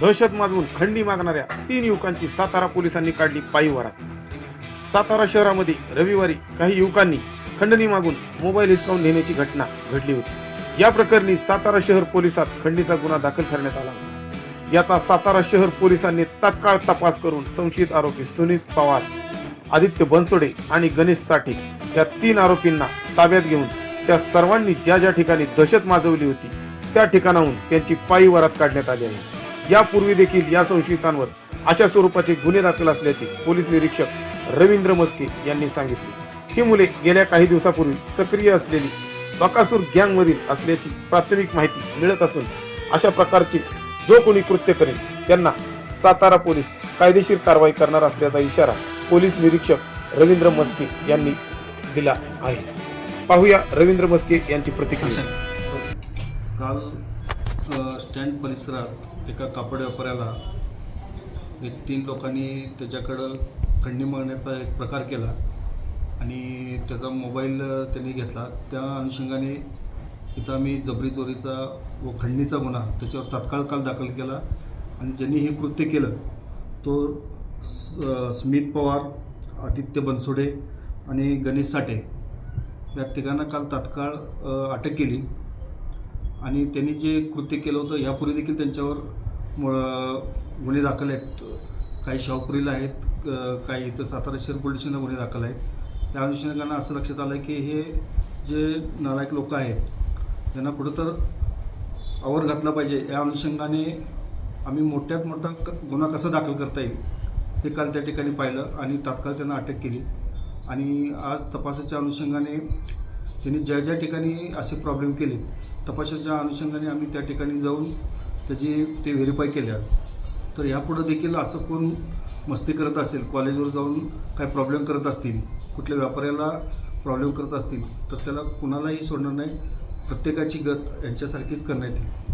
दहशत माजवून खंडी मागणाऱ्या तीन युवकांची सातारा पोलिसांनी काढली पायी वरात. सातारा शहरामध्ये रविवारी काही युवकांनी खंडणी मागून मोबाईल हिसकावून नेण्याची घटना घडली होती. या प्रकरणी सातारा शहर पोलिसात खंडीचा गुन्हा दाखल करण्यात आला होता. याचा सातारा शहर पोलिसांनी तात्काळ तपास करून संशयित आरोपी सुनीत पवार आदित्य बनसोडे आणि गणेश साठे या तीन आरोपींना ताब्यात घेऊन त्या सर्वांनी ज्या ज्या ठिकाणी दहशत माजवली होती त्या ठिकाणाहून त्यांची पायी वरात काढण्यात आली आहे. यापूर्वी देखील या संशयितांवर अशा स्वरूपाचे गुन्हे दाखल असल्याचे पोलीस निरीक्षक रवींद्र मस्के यांनी सांगितले. ही मुले गेल्या काही दिवसापूर्वी सक्रिय असलेली बकासूर गँगमधील असल्याची प्राथमिक माहिती मिळत असून अशा प्रकारचे जो कोणी कृत्य करेल त्यांना सातारा पोलीस कायदेशीर कारवाई करणार असल्याचा इशारा पोलीस निरीक्षक रवींद्र मस्के यांनी दिला आहे. पाहूया रवींद्र मस्के यांची प्रतिक्रिया. काल स्टँड परिसरात एका कापड व्यापाऱ्याला एक तीन लोकांनी त्याच्याकडं खंडणी मागण्याचा एक प्रकार केला आणि त्याचा मोबाईल त्यांनी घेतला. त्या अनुषंगाने इथं आम्ही जबरी चोरीचा व खंडणीचा गुन्हा त्याच्यावर तात्काळ काल दाखल केला आणि ज्यांनी हे कृत्य केलं तो स्मित पवार आदित्य बनसोडे आणि गणेश साठे या तिघांना काल तात्काळ अटक केली. आणि त्यांनी जे कृत्य केलं होतं यापूर्वी देखील त्यांच्यावर म- गुन्हे दाखल आहेत. काही शाहपुरीला आहेत काही इथं सातारा शहर पोलीस स्टेशनला गुन्हे दाखल आहेत. त्या अनुषंगानं असं लक्षात आलं की हे जे नालायक लोक आहेत त्यांना कुठंतर आवर घातला पाहिजे. या अनुषंगाने आम्ही मोठ्यात मोठा क- गुन्हा कसा दाखल करता येईल हे काल त्या ठिकाणी पाहिलं आणि तात्काळ त्यांना अटक केली. आणि आज तपासाच्या अनुषंगाने त्यांनी ज्या ज्या ठिकाणी असे प्रॉब्लेम केले तपासाच्या अनुषंगाने आम्ही त्या ठिकाणी जाऊन त्याची ते व्हेरीफाय केल्या तर यापुढं देखील असं कोण मस्ती करत असेल कॉलेजवर जाऊन काय प्रॉब्लेम करत असतील कुठल्या व्यापाऱ्याला प्रॉब्लेम करत असतील तर त्याला कुणालाही सोडणार नाही. प्रत्येकाची गत यांच्यासारखीच करण्यात येईल.